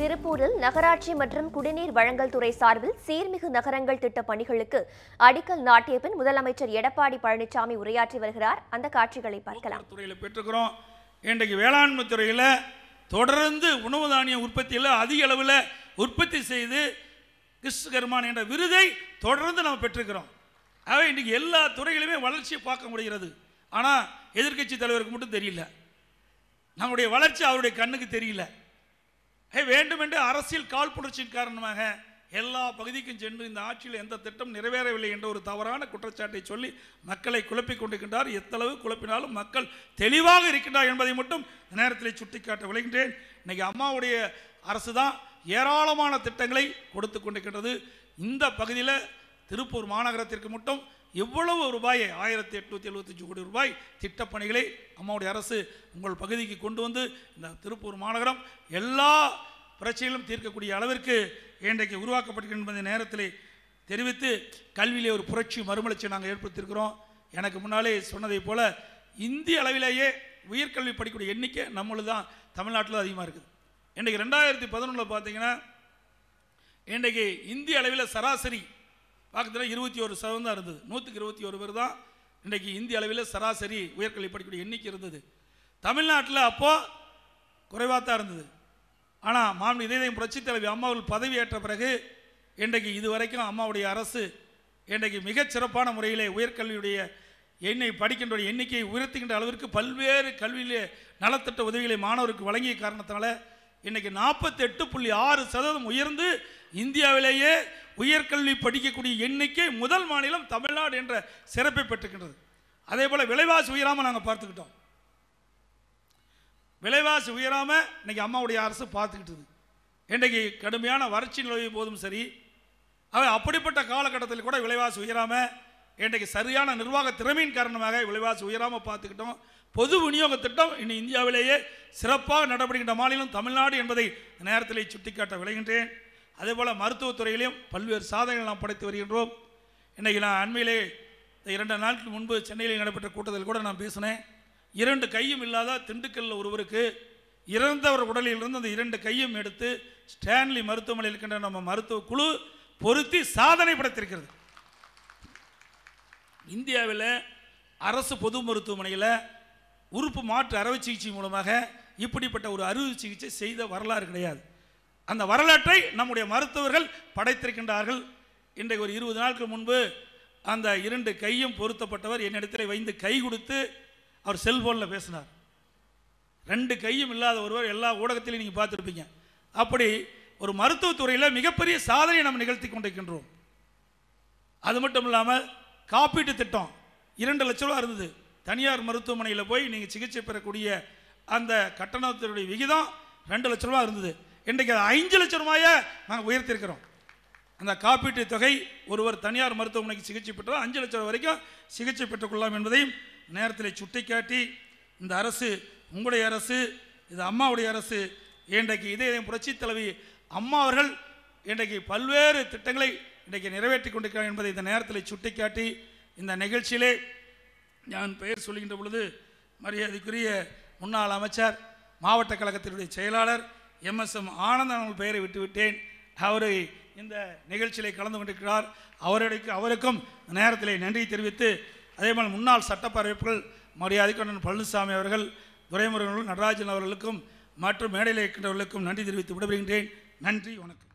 திருப்பூரில் நகராட்சி மற்றும் குடிநீர் வழங்கல் துறை சார்பில் சீர்மிகு நகரங்கள் திட்ட பணிகளுக்கு அடிக்கல் நாட்டிய பின் முதலமைச்சர் எடப்பாடி பழனிசாமி உரையாற்றி வருகிறார். அந்த காட்சிகளை பார்க்கலாம். துறையில் பெற்றுக்கிறோம். இன்றைக்கு வேளாண்மை துறையில் தொடர்ந்து உணவு தானிய உற்பத்தியில் அதிக அளவில் உற்பத்தி செய்து கிருஷ்ணகர்மான் என்ற விருதை தொடர்ந்து நம்ம பெற்றுக்கிறோம். ஆகவே இன்றைக்கி எல்லா துறையிலுமே வளர்ச்சியை பார்க்க முடிகிறது. ஆனால் எதிர்க்கட்சி தலைவருக்கு மட்டும் தெரியல. நம்முடைய வளர்ச்சி அவருடைய கண்ணுக்கு தெரியல. வேண்டுமென்று அரசியல் காழ்ப்புணர்ச்சியின் காரணமாக எல்லா பகுதிக்கும் சென்று இந்த ஆட்சியில் எந்த திட்டம் நிறைவேறவில்லை என்ற ஒரு தவறான குற்றச்சாட்டை சொல்லி மக்களை குழப்பிக் கொண்டிருக்கின்றார். எத்தளவு குழப்பினாலும் மக்கள் தெளிவாக இருக்கின்றார் என்பதை மட்டும் நேரத்தில் சுட்டிக்காட்ட விளைகின்றேன் இன்னைக்கு அம்மாவுடைய அரசு தான் ஏராளமான திட்டங்களை கொடுத்து கொண்டிருக்கின்றது. இந்த பகுதியில் திருப்பூர் மாநகரத்திற்கு மட்டும் எவ்வளவு ரூபாயை ஆயிரத்தி எட்நூற்றி எழுபத்தஞ்சு கோடி ரூபாய் திட்டப்பணிகளை அம்மாவுடைய அரசு உங்கள் பகுதிக்கு கொண்டு வந்து இந்த திருப்பூர் மாநகரம் எல்லா பிரச்சனைகளும் தீர்க்கக்கூடிய அளவிற்கு இன்றைக்கு உருவாக்கப்பட்டிருக்கின்ற நேரத்தில் தெரிவித்து கல்வியிலே ஒரு புரட்சி மறுமலர்ச்சி நாங்கள் ஏற்படுத்தியிருக்கிறோம். எனக்கு முன்னாலே சொன்னதைப் போல் இந்திய அளவிலேயே உயர்கல்வி படிக்கக்கூடிய எண்ணிக்கை நம்மளது தான் தமிழ்நாட்டில் அதிகமாக இருக்குது. இன்றைக்கு ரெண்டாயிரத்தி பதினொன்றில் பார்த்தீங்கன்னா இன்றைக்கு இந்திய அளவில் சராசரி பக்கத்தில் இருபத்தி ஒரு சதவீதம் தான் இருந்தது. நூற்றுக்கு இருபத்தி ஒரு பேர் தான் இன்றைக்கு இந்திய அளவில் சராசரி உயர்கல்வி படிக்கக்கூடிய எண்ணிக்கை இருந்தது. தமிழ்நாட்டில் அப்போ குறைவாக தான் இருந்தது. ஆனால் மாநில இதயம் புரட்சித் தலைவி அம்மாவில் பதவியேற்ற பிறகு இன்றைக்கு இதுவரைக்கும் அம்மாவுடைய அரசு இன்றைக்கு மிகச் சிறப்பான முறையிலே உயர்கல்வியுடைய எண்ணை படிக்கின்ற எண்ணிக்கையை உயர்த்துகின்ற அளவிற்கு பல்வேறு கல்வியிலே நலத்திட்ட உதவிகளை மாணவருக்கு வழங்கிய காரணத்தினால இன்னைக்கு நாற்பத்தெட்டு புள்ளி ஆறு சதவீதம் உயர்ந்து இந்தியாவிலேயே உயர்கல்வி படிக்கக்கூடிய எண்ணிக்கை முதல் மாநிலம் தமிழ்நாடு என்ற சிறப்பை பெற்றுக்கின்றது. அதே போல் விலைவாசி உயராமல் நாங்கள் பார்த்துக்கிட்டோம். விலைவாசி உயராமல் இன்னைக்கு அம்மாவுடைய அரசு பார்த்துக்கிட்டது. இன்றைக்கு கடுமையான வறட்சி நிலவிய போதும் சரி. அவை அப்படிப்பட்ட காலகட்டத்தில் கூட விலைவாசி உயராமல் இன்றைக்கு சரியான நிர்வாக திறமையின் காரணமாக விலைவாசி உயராமல் பார்த்துக்கிட்டோம். பொது விநியோக திட்டம் இன்னும் இந்தியாவிலேயே சிறப்பாக நடைபெறுகின்ற மாநிலம் தமிழ்நாடு என்பதை நேரத்தில் சுட்டிக்காட்ட விளைகின்றேன் அதே போல் மருத்துவத்துறையிலையும் பல்வேறு சாதனைகள் நாம் படைத்து வருகின்றோம். இன்றைக்கி நான் அண்மையிலே இந்த இரண்டு நாட்கள் முன்பு சென்னையில் நடைபெற்ற கூட்டத்தில் கூட நான் பேசினேன். இரண்டு கையும் இல்லாத திண்டுக்கல்ல ஒருவருக்கு இறந்தவர் உடலில் இருந்து அந்த இரண்டு கையும் எடுத்து ஸ்டான்லி மருத்துவமனையில் இருக்கின்ற நம்ம மருத்துவ குழு பொருத்தி சாதனை படைத்திருக்கிறது. இந்தியாவில் அரசு பொது மருத்துவமனையில் உறுப்பு மாற்று அறுவை சிகிச்சை மூலமாக இப்படிப்பட்ட ஒரு அறுவை சிகிச்சை செய்த வரலாறு கிடையாது. அந்த வரலாற்றை நம்முடைய மருத்துவர்கள் படைத்திருக்கின்றார்கள். இன்றைக்கு ஒரு இருபது நாட்கள் முன்பு அந்த இரண்டு கையும் பொருத்தப்பட்டவர் என்னிடத்தில் வைந்து கை கொடுத்து அவர் செல்ஃபோனில் பேசினார். ரெண்டு கையும் இல்லாத ஒருவர் எல்லா ஊடகத்திலையும் நீங்கள் பார்த்துருப்பீங்க. அப்படி ஒரு மருத்துவத்துறையில் மிகப்பெரிய சாதனையை நம்ம நிகழ்த்தி கொண்டிருக்கின்றோம். அது மட்டும் இல்லாமல் காப்பீட்டு திட்டம் இரண்டு லட்ச ரூபா இருந்தது. தனியார் மருத்துவமனையில் போய் நீங்கள் சிகிச்சை பெறக்கூடிய அந்த கட்டணத்தினுடைய விகிதம் ரெண்டு லட்ச ரூபா இருந்தது. இன்றைக்கு அது ஐந்து லட்ச ரூபாயை நாங்கள் உயர்த்தியிருக்கிறோம் அந்த காப்பீட்டு தொகை ஒருவர் தனியார் மருத்துவமனைக்கு சிகிச்சை பெற்றால் அஞ்சு லட்சம் வரைக்கும் சிகிச்சை பெற்றுக்கொள்ளலாம் என்பதையும் நேரத்தில் சுட்டிக்காட்டி இந்த அரசு உங்களுடைய அரசு இது அம்மாவுடைய அரசு இன்றைக்கு இதே புரட்சி தலைவி அம்மா அவர்கள் இன்றைக்கு பல்வேறு திட்டங்களை இன்றைக்கு நிறைவேற்றி கொண்டிருக்கிறார் என்பதை இந்த நேரத்தில் சுட்டிக்காட்டி இந்த நிகழ்ச்சியிலே நான் பெயர் சொல்கின்ற பொழுது மரியாதைக்குரிய முன்னாள் அமைச்சர் மாவட்ட கழகத்தினுடைய செயலாளர் எம்எஸ்எம் ஆனந்தன் அவர்கள் பெயரை விட்டுவிட்டேன். அவரை இந்த நிகழ்ச்சியிலே கலந்து கொண்டிருக்கிறார். அவருக்கு அவருக்கும் நேரத்தில் நேரத்திலே நன்றி தெரிவித்து அதே மாதிரி முன்னாள் சட்டப்பரப்புகள் மரியாதைக்கண்ணன் பழனிசாமி அவர்கள் துரைமுருகன் நடராஜன் அவர்களுக்கும் மற்றும் மேடையில் இருக்கின்றவர்களுக்கும் நன்றி தெரிவித்து விடைபெறுகின்றேன். நன்றி வணக்கம்.